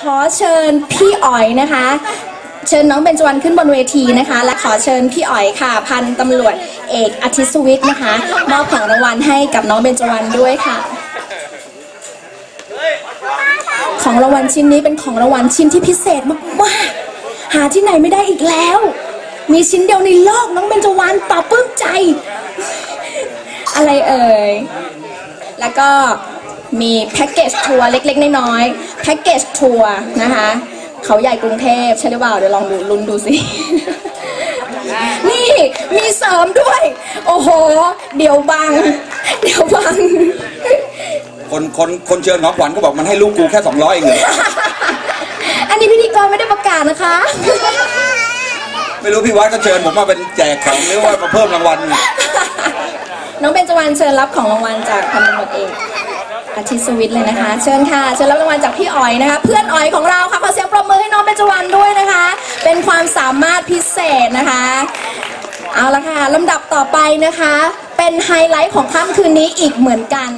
ขอเชิญพี่อ๋อยนะคะ เชิญน้องเบญจวรรณขึ้นบนเวทีนะคะ และขอเชิญพี่อ๋อยค่ะ พันตำรวจเอกอาทิตย์สุวิทย์นะคะมอบของรางวัลให้กับน้องเบญจวรรณด้วยค่ะ ของรางวัลชิ้นนี้เป็นของรางวัลชิ้นที่พิเศษมากๆหาที่ไหนไม่ได้อีกแล้ว มีชิ้นเดียวในโลกน้องเบญจวรรณปลาปลื้มใจ อะไรเอ่ยแล้วก็ มีแพ็กเกจทัวร์เล็ก ๆ น้อยๆแพ็กเกจทัวร์นะคะ เขาใหญ่กรุงเทพใช่หรือเปล่า เดี๋ยวลองดูลุ้นดูสิ นี่มีเสริมด้วย โอ้โห เดี๋ยวบัง เดี๋ยวบัง คนคนคนเชิญของขวัญก็บอกมันให้ลูกกูแค่สองร้อยเองเหรออันนี้พิธีกรไม่ได้ประกาศนะคะ ไม่รู้พี่วัดก็เชิญผมมาเป็นแจกของหรือว่ามาเพิ่มรางวัล น้องเบญจวรรณเชิญรับของรางวัลจากพันตำรวจเอก อาทิตย์สวิตเลยนะคะ เชิญค่ะ เชิญรับรางวัลจากพี่อ๋อยนะคะ เพื่อนอ๋อยของเราค่ะ ขอเสียงปรบมือให้น้องเบญจวรรณด้วยนะคะ เป็นความสามารถพิเศษนะคะ เอาละค่ะลำดับต่อไปนะคะ เป็นไฮไลท์ของค่ำคืนนี้อีกเหมือนกัน